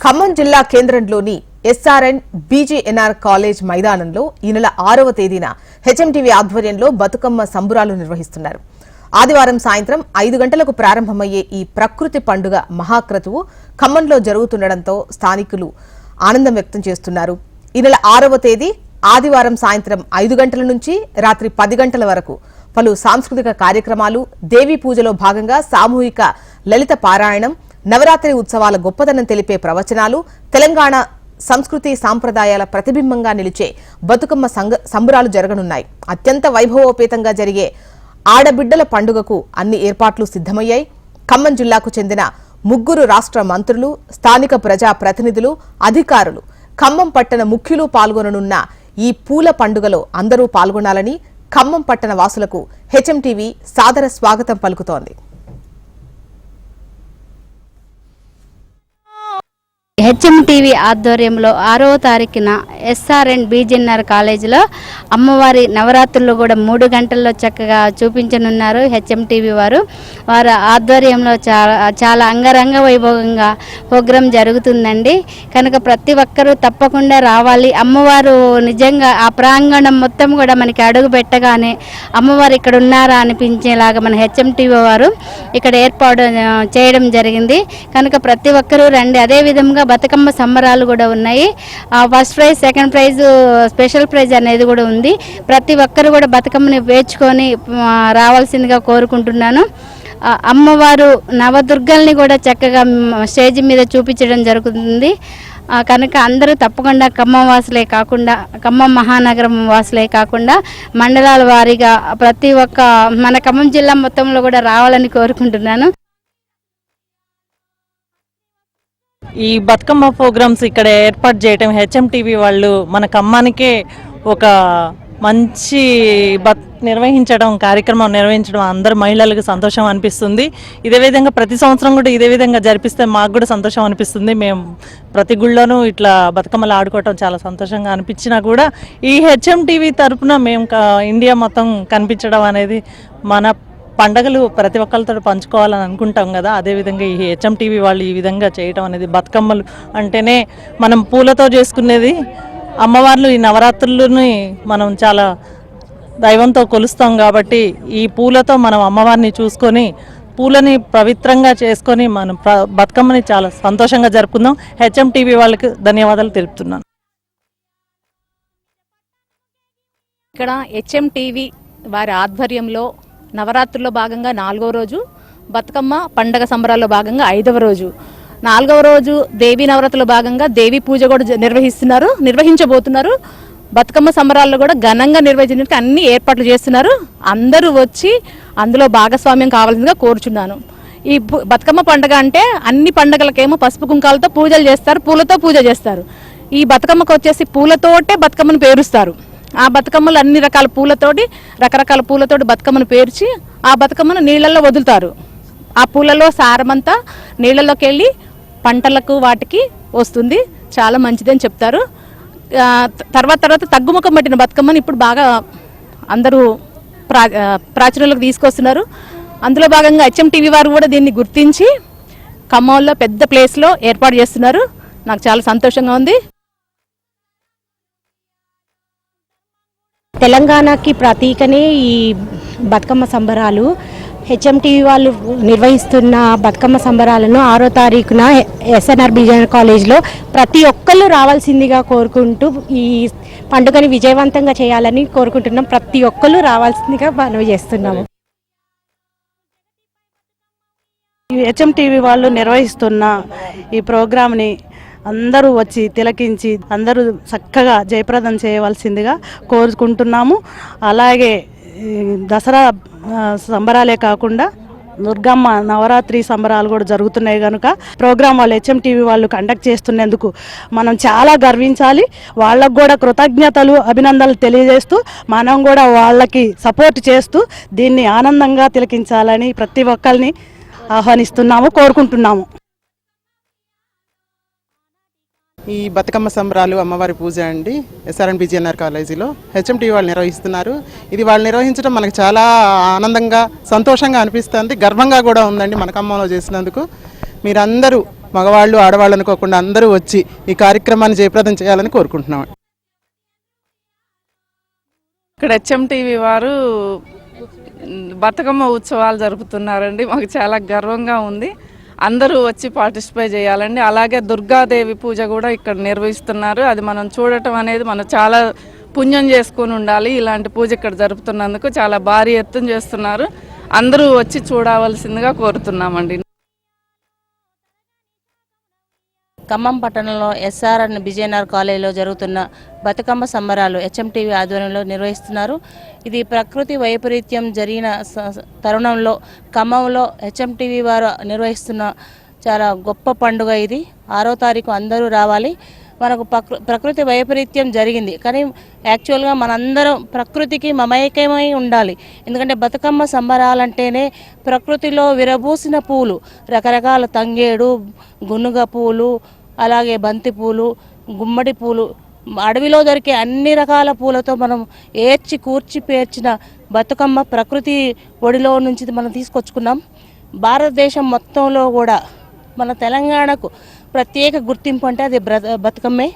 ఖమ్మం జిల్లా కేంద్రంలోని ఎస్ఆర్ఎన్ BGNR college మైదానంలో ఈ నెల ఆరవ తేదీన హెచ్ఎంటీవీ ఆధ్వర్యంలో బతుకమ్మ సంబురాలు నిర్వహిస్తున్నారు. ఆదివారం సాయంత్రం ఐదు గంటలకు ప్రారంభమయ్యే ఈ ప్రకృతి పండుగ మహాక్రతువు ఖమ్మంలో జరుగుతుండటంతో స్థానికులు ఆనందం వ్యక్తం చేస్తున్నారు. ఈ నెల ఆరవ తేదీ ఆదివారం సాయంత్రం ఐదు గంటల నుంచి రాత్రి పది గంటల వరకు పలు సాంస్కృతిక కార్యక్రమాలు దేవీ పూజలో భాగంగా సామూహిక లలిత పారాయణం నవరాత్రి ఉత్సవాల గొప్పదనం తెలిపే ప్రవచనాలు తెలంగాణ సంస్కృతి సాంప్రదాయాల ప్రతిబింబంగా నిలిచే బతుకమ్మ సంగ సంబురాలు జరగనున్నాయి. అత్యంత వైభవోపేతంగా జరిగే ఆడబిడ్డల పండుగకు అన్ని ఏర్పాట్లు సిద్ధమయ్యాయి. ఖమ్మం జిల్లాకు చెందిన ముగ్గురు రాష్ట్ర మంత్రులు స్థానిక ప్రజా ప్రతినిధులు అధికారులు ఖమ్మం పట్టణ ముఖ్యులు పాల్గొననున్న ఈ పూల పండుగలో అందరూ పాల్గొనాలని ఖమ్మం పట్టణ వాసులకు హెచ్ఎంటీవీ సాదర స్వాగతం పలుకుతోంది. హెచ్ఎం టీవీ ఆధ్వర్యంలో ఆరవ తారీఖున ఎస్ఆర్ఎన్ బీజెన్ఆర్ కాలేజీలో అమ్మవారి నవరాత్రులు కూడా మూడు గంటల్లో చక్కగా చూపించనున్నారు హెచ్ఎం టీవీ వారు. వారి ఆధ్వర్యంలో చాలా చాలా అంగరంగ వైభవంగా ప్రోగ్రాం జరుగుతుందండి. కనుక ప్రతి ఒక్కరూ తప్పకుండా రావాలి. అమ్మవారు నిజంగా ఆ ప్రాంగణం మొత్తం కూడా మనకి అడుగు పెట్టగానే అమ్మవారు ఇక్కడ ఉన్నారా అనిపించేలాగా మన హెచ్ఎం టీవీ వారు ఇక్కడ ఏర్పాటు చేయడం జరిగింది. కనుక ప్రతి ఒక్కరూ రండి. అదే విధంగా బతుకమ్మ సంబరాలు కూడా ఉన్నాయి. ఆ, first prize second prize special prize అనేది కూడా ఉంది. ప్రతి ఒక్కరు కూడా బతుకమ్మని వేర్చుకొని రావాల్సిందిగా కోరుకుంటున్నాను. అమ్మవారు నవదుర్గల్ని కూడా చక్కగా స్టేజ్ మీద చూపించడం జరుగుతుంది. కనుక అందరూ తప్పకుండా ఖమ్మం వాసులే కాకుండా ఖమ్మం మహానగరం వాసులే కాకుండా మండలాల వారీగా ప్రతి ఒక్క మన ఖమ్మం జిల్లా మొత్తంలో కూడా రావాలని కోరుకుంటున్నాను. ఈ బతుకమ్మ ప్రోగ్రామ్స్ ఇక్కడ ఏర్పాటు చేయటం హెచ్ఎం టీవీ వాళ్ళు మన ఖమ్మానికే ఒక మంచి బత్ నిర్వహించడం కార్యక్రమం నిర్వహించడం అందరు మహిళలకు సంతోషం అనిపిస్తుంది. ఇదే విధంగా ప్రతి సంవత్సరం కూడా ఇదే విధంగా జరిపిస్తే మాకు కూడా సంతోషం అనిపిస్తుంది. మేము ప్రతి గుళ్ళోనూ ఇట్లా బతుకమ్మలు ఆడుకోవటం చాలా సంతోషంగా అనిపించినా కూడా ఈ హెచ్ఎం టీవీ తరఫున మేము ఇండియా మొత్తం కనిపించడం అనేది మన పండగలు ప్రతి ఒక్కరితో పంచుకోవాలని అనుకుంటాం కదా. అదేవిధంగా ఈ హెచ్ఎం టీవీ వాళ్ళు ఈ విధంగా చేయటం అనేది బతుకమ్మలు అంటేనే మనం పూలతో చేసుకునేది అమ్మవార్లు ఈ నవరాత్రులని మనం చాలా దైవంతో కొలుస్తాం కాబట్టి ఈ పూలతో మనం అమ్మవారిని చూసుకొని పూలని పవిత్రంగా చేసుకొని మనం బతుకమ్మని చాలా సంతోషంగా జరుపుకుందాం. హెచ్ఎం టీవీ వాళ్ళకి ధన్యవాదాలు తెలుపుతున్నాను. ఇక్కడ హెచ్ఎం టీవీ వారి ఆధ్వర్యంలో నవరాత్రుల్లో భాగంగా నాలుగవ రోజు బతుకమ్మ పండగ సంబరాల్లో భాగంగా ఐదవ రోజు. నాలుగవ రోజు దేవీ నవరాత్రుల భాగంగా దేవి పూజ కూడా జ- నిర్వహిస్తున్నారు నిర్వహించబోతున్నారు. బతుకమ్మ సంబరాల్లో కూడా ఘనంగా నిర్వహించడానికి అన్ని ఏర్పాట్లు చేస్తున్నారు. అందరూ వచ్చి అందులో భాగస్వామ్యం కావాల్సిందిగా కోరుచున్నాను. ఈ బతుకమ్మ పండగ అంటే అన్ని పండగలకేమో పసుపు కుంకాలతో పూజలు చేస్తారు పూలతో పూజ చేస్తారు. ఈ బతుకమ్మకు వచ్చేసి పూలతోటే బతుకమ్మను పేరుస్తారు. ఆ బతుకమ్మలు అన్ని రకాల పూలతోటి రకరకాల పూలతోటి బతుకమ్మను పేర్చి ఆ బతుకమ్మను నీళ్ళల్లో వదులుతారు. ఆ పూలలో సారమంతా నీళ్ళలోకి వెళ్ళి పంటలకు వాటికి వస్తుంది. చాలా మంచిదని చెప్తారు. తర్వాత తర్వాత తగ్గుముఖం పట్టిన బతుకమ్మని ఇప్పుడు బాగా అందరూ ప్రా ప్రాచుర్యంలోకి తీసుకొస్తున్నారు. అందులో భాగంగా హెచ్ఎం టీవీ వారు కూడా దీన్ని గుర్తించి ఖమ్మంలో పెద్ద ప్లేస్లో ఏర్పాటు చేస్తున్నారు. నాకు చాలా సంతోషంగా ఉంది. తెలంగాణకి ప్రతీకనే ఈ బతుకమ్మ సంబరాలు. హెచ్ఎంటీవీ వాళ్ళు నిర్వహిస్తున్న బతుకమ్మ సంబరాలను ఆరో తారీఖున ఎస్ఎన్ఆర్ బిజన్ కాలేజ్లో ప్రతి ఒక్కళ్ళు రావాల్సిందిగా కోరుకుంటూ ఈ పండుగని విజయవంతంగా చేయాలని కోరుకుంటున్నాం. ప్రతి ఒక్కళ్ళు రావాల్సిందిగా మనవి చేస్తున్నాము. హెచ్ఎం టీవీ వాళ్ళు నిర్వహిస్తున్న ఈ ప్రోగ్రామ్ని అందరూ వచ్చి తిలకించి అందరూ చక్కగా జయప్రదం చేయవలసిందిగా కోరుకుంటున్నాము. అలాగే దసరా సంబరాలే కాకుండా దుర్గమ్మ నవరాత్రి సంబరాలు కూడా జరుగుతున్నాయి కనుక ప్రోగ్రాం వాళ్ళు హెచ్ఎం టీవీ వాళ్ళు కండక్ట్ చేస్తున్నందుకు మనం చాలా గర్వించాలి. వాళ్ళకు కూడా కృతజ్ఞతలు అభినందనలు తెలియజేస్తూ మనం కూడా వాళ్ళకి సపోర్ట్ చేస్తూ దీన్ని ఆనందంగా తిలకించాలని ప్రతి ఒక్కరిని ఆహ్వానిస్తున్నాము కోరుకుంటున్నాము. ఈ బతుకమ్మ సంబరాలు అమ్మవారి పూజ అండి ఎస్ఆర్ఎన్ బిజిఎన్ఆర్ కాలేజీలో. హెచ్ఎంటీ వాళ్ళు నిర్వహిస్తున్నారు. ఇది వాళ్ళు నిర్వహించడం మనకు చాలా ఆనందంగా సంతోషంగా అనిపిస్తుంది. గర్వంగా కూడా ఉందండి మనకమ్మలో చేసినందుకు. మీరందరూ మగవాళ్ళు ఆడవాళ్ళు అనుకోకుండా అందరూ వచ్చి ఈ కార్యక్రమాన్ని జయప్రదం చేయాలని కోరుకుంటున్నాం. ఇక్కడ హెచ్ఎంటీవీ వారు బతుకమ్మ ఉత్సవాలు జరుపుతున్నారండి. మాకు చాలా గర్వంగా ఉంది. అందరూ వచ్చి పార్టిసిపేట్ చేయాలండి. అలాగే దుర్గాదేవి పూజ కూడా ఇక్కడ నిర్వహిస్తున్నారు. అది మనం చూడటం అనేది మనం చాలా పుణ్యం చేసుకొని ఉండాలి. ఇలాంటి పూజ ఇక్కడ జరుపుతున్నందుకు చాలా భారీ ఎత్తున చేస్తున్నారు. అందరూ వచ్చి చూడవలసిందిగా కోరుతున్నామండి. ఖమ్మం పట్టణంలో ఎస్ఆర్ఎన్ బిజేఎన్ఆర్ కాలేజీలో జరుగుతున్న బతుకమ్మ సంబరాలు హెచ్ఎంటీవీ ఆధ్వర్యంలో నిర్వహిస్తున్నారు. ఇది ప్రకృతి వైపరీత్యం జరిగిన స- తరుణంలో ఖమ్మంలో హెచ్ఎంటీవీ వారు నిర్వహిస్తున్న చాలా గొప్ప పండుగ ఇది. ఆరో తారీఖు అందరూ రావాలి. మనకు ప్రకృ ప్రకృతి వైపరీత్యం జరిగింది. కానీ యాక్చువల్గా మనందరం ప్రకృతికి మమేకమై ఉండాలి. ఎందుకంటే బతుకమ్మ సంబరాలంటేనే ప్రకృతిలో విరబూసిన పూలు. రకరకాల తంగేడు గునుగ పూలు అలాగే బంతి పూలు గుమ్మడి పూలు అడవిలో దొరికే అన్ని రకాల పూలతో మనం ఏర్చి కూర్చి పేర్చిన బతుకమ్మ ప్రకృతి ఒడిలో నుంచి మనం తీసుకొచ్చుకున్నాం. భారతదేశం మొత్తంలో కూడా మన తెలంగాణకు ప్రత్యేక గుర్తింపు అంటే అది బ్ర- బతుకమ్మే.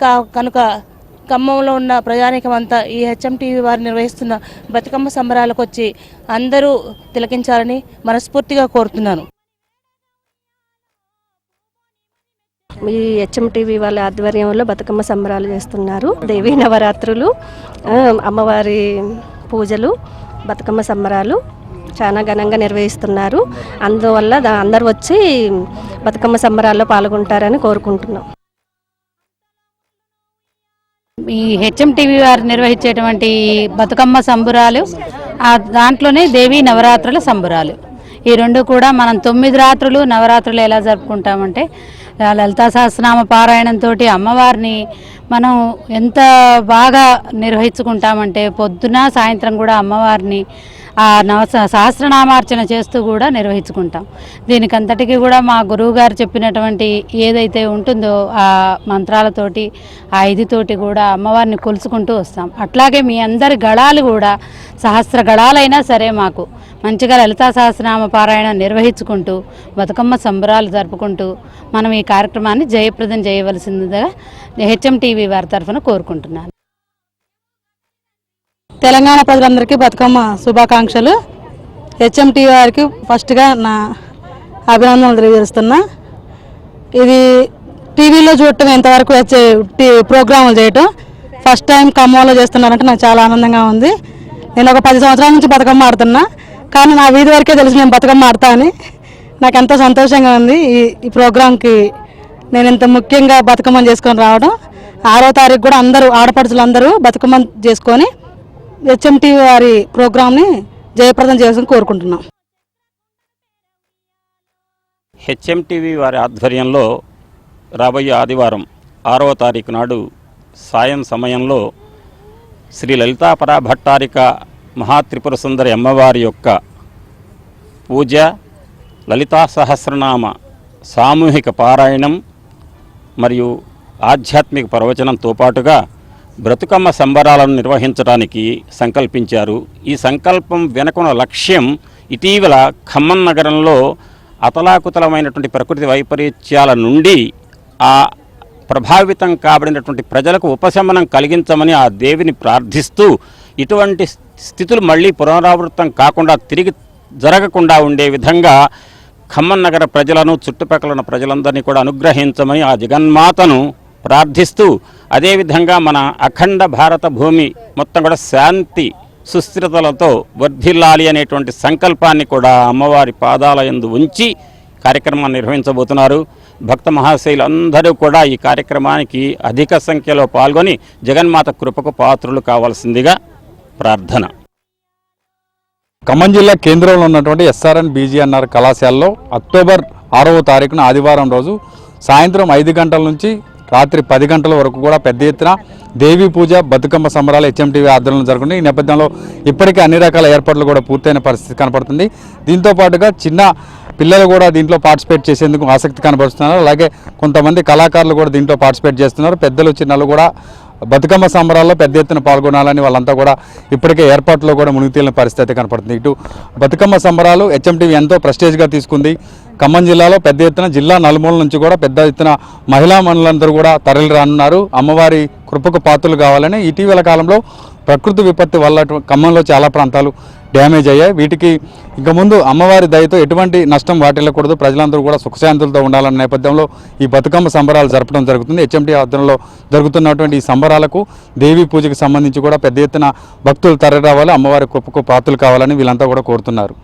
కా కనుక ఖమ్మంలో ఉన్న ప్రజానికం అంతా ఈ హెచ్ఎం టీవీ వారు నిర్వహిస్తున్న బతుకమ్మ సంబరాలకు వచ్చి అందరూ తిలకించాలని మనస్ఫూర్తిగా కోరుతున్నాను. ఈ హెచ్ఎం టీవీ వాళ్ళ ఆధ్వర్యంలో బతుకమ్మ సంబరాలు చేస్తున్నారు. దేవీ నవరాత్రులు అమ్మవారి పూజలు బతుకమ్మ సంబరాలు చాలా ఘనంగా నిర్వహిస్తున్నారు. అందువల్ల దా- అందరూ వచ్చి బతుకమ్మ సంబరాల్లో పాల్గొంటారని కోరుకుంటున్నాం. ఈ హెచ్ఎం టీవీ వారు నిర్వహించేటువంటి బతుకమ్మ సంబురాలు ఆ దాంట్లోనే దేవీ నవరాత్రుల సంబురాలు. ఈ రెండు కూడా మనం తొమ్మిది రాత్రులు నవరాత్రులు ఎలా జరుపుకుంటామంటే లలితా సహస్రనామ పారాయణంతో అమ్మవారిని మనం ఎంత బాగా నిర్వహించుకుంటామంటే పొద్దున సాయంత్రం కూడా అమ్మవారిని ఆ నవ సహస్రనామార్చన చేస్తూ కూడా నిర్వహించుకుంటాం. దీనికంతటికీ కూడా మా గురువు గారు చెప్పినటువంటి ఏదైతే ఉంటుందో ఆ మంత్రాలతోటి ఆ ఇదితోటి కూడా అమ్మవారిని కొలుసుకుంటూ వస్తాం. అట్లాగే మీ అందరి గళాలు కూడా సహస్ర గళాలైనా సరే మాకు మంచిగా లలితా సహస్రనామ పారాయణ నిర్వహించుకుంటూ బతుకమ్మ సంబరాలు జరుపుకుంటూ మనం ఈ కార్యక్రమాన్ని జయప్రదం చేయవలసిందిగా హెచ్ఎం టీవీ వారి తరఫున కోరుకుంటున్నాను. తెలంగాణ ప్రజలందరికీ బతుకమ్మ శుభాకాంక్షలు. హెచ్ఎంటీ వారికి ఫస్ట్గా నా అభినందనలు తెలియజేస్తున్నా. ఇది టీవీలో చూడటం ఎంతవరకు వచ్చే టీ ప్రోగ్రాములు చేయటం ఫస్ట్ టైం ఖమ్మంలో చేస్తున్నారంటే నాకు చాలా ఆనందంగా ఉంది. నేను ఒక పది సంవత్సరాల నుంచి బతుకమ్మ ఆడుతున్నా. కానీ నా వీధి వరకే తెలిసి నేను బతుకమ్మ ఆడతా అని. నాకు ఎంతో సంతోషంగా ఉంది ఈ ఈ ప్రోగ్రాంకి నేను ఇంత ముఖ్యంగా బతుకమ్మని చేసుకొని రావడం. ఆరో తారీఖు కూడా అందరూ ఆడపడుచులు అందరూ బతుకమ్మ చేసుకొని హెచ్ఎంటీ వారి ప్రోగ్రామ్ని జయప్రదం చేయాలని కోరుకుంటున్నాం. హెచ్ఎంటీవీ వారి ఆధ్వర్యంలో రాబోయే ఆదివారం ఆరవ తారీఖు నాడు సాయం సమయంలో శ్రీ లలితాపరా భట్టారిక మహాత్రిపుర సుందరి అమ్మవారి యొక్క పూజ లలితా సహస్రనామ సామూహిక పారాయణం మరియు ఆధ్యాత్మిక ప్రవచనంతో పాటుగా బ్రతుకమ్మ సంబరాలను నిర్వహించడానికి సంకల్పించారు. ఈ సంకల్పం వెనుకున్న లక్ష్యం ఇటీవల ఖమ్మం నగరంలో అతలాకుతలమైనటువంటి ప్రకృతి వైపరీత్యాల నుండి ఆ ప్రభావితం కాబడినటువంటి ప్రజలకు ఉపశమనం కలిగించమని ఆ దేవిని ప్రార్థిస్తూ ఇటువంటి స్థితులు మళ్ళీ పునరావృతం కాకుండా తిరిగి జరగకుండా ఉండే విధంగా ఖమ్మం నగర ప్రజలను చుట్టుపక్కల ఉన్న ప్రజలందరినీ కూడా అనుగ్రహించమని ఆ జగన్మాతను ప్రార్థిస్తూ అదేవిధంగా మన అఖండ భారత భూమి మొత్తం కూడా శాంతి సుస్థిరతలతో వర్ధిల్లాలి అనేటువంటి సంకల్పాన్ని కూడా అమ్మవారి పాదాల యందు ఉంచి కార్యక్రమాన్ని నిర్వహించబోతున్నారు. భక్త మహాశైలు అందరూ కూడా ఈ కార్యక్రమానికి అధిక సంఖ్యలో పాల్గొని జగన్మాత కృపకు పాత్రులు కావాల్సిందిగా ప్రార్థన. ఖమ్మం జిల్లా కేంద్రంలో ఉన్నటువంటి ఎస్ఆర్ఎన్ బీజీఎన్ఆర్ కళాశాలలో అక్టోబర్ ఆరవ తారీఖున ఆదివారం రోజు సాయంత్రం ఐదు గంటల నుంచి రాత్రి పది గంటల వరకు కూడా పెద్ద ఎత్తున దేవీ పూజ బతుకమ్మ సంబరాలు హెచ్ఎంటీవీ ఆధ్వర్యంలో జరుగుతుంది ఈ నేపథ్యంలో ఇప్పటికే అన్ని రకాల ఏర్పాట్లు కూడా పూర్తయిన పరిస్థితి కనపడుతుంది. దీంతో పాటుగా చిన్న పిల్లలు కూడా దీంట్లో పార్టిసిపేట్ చేసేందుకు ఆసక్తి కనబరుస్తున్నారు. అలాగే కొంతమంది కళాకారులు కూడా దీంట్లో పార్టిసిపేట్ చేస్తున్నారు. పెద్దలు చిన్నలు కూడా బతుకమ్మ సంబరాల్లో పెద్ద ఎత్తున పాల్గొనాలని వాళ్ళంతా కూడా ఇప్పటికే ఏర్పాట్లో కూడా మునిగితేలిన పరిస్థితి కనపడుతుంది. ఇటు బతుకమ్మ సంబరాలు హెచ్ఎంటీవీ ఎంతో ప్రెస్టేజ్గా తీసుకుంది. ఖమ్మం జిల్లాలో పెద్ద ఎత్తున జిల్లా నలుమూల నుంచి కూడా పెద్ద ఎత్తున మహిళా మనులందరూ కూడా తరలి రానున్నారు. అమ్మవారి కృపకు పాత్రలు కావాలని ఇటీవల కాలంలో ప్రకృతి విపత్తి వల్ల ఖమ్మంలో చాలా ప్రాంతాలు డ్యామేజ్ అయ్యాయి. వీటికి ఇక ముందు అమ్మవారి దయతో ఎటువంటి నష్టం వాటిల్లకూడదు. ప్రజలందరూ కూడా సుఖశాంతులతో ఉండాలన్న నేపథ్యంలో ఈ బతుకమ్మ సంబరాలు జరపడం జరుగుతుంది. హెచ్ఎంటీ ఆధ్వర్యంలో జరుగుతున్నటువంటి ఈ సంబరాలకు దేవీ పూజకు సంబంధించి కూడా పెద్ద ఎత్తున భక్తులు తరలి రావాలి. అమ్మవారి కృపకు పాత్రలు కావాలని వీళ్ళంతా కూడా కోరుతున్నారు.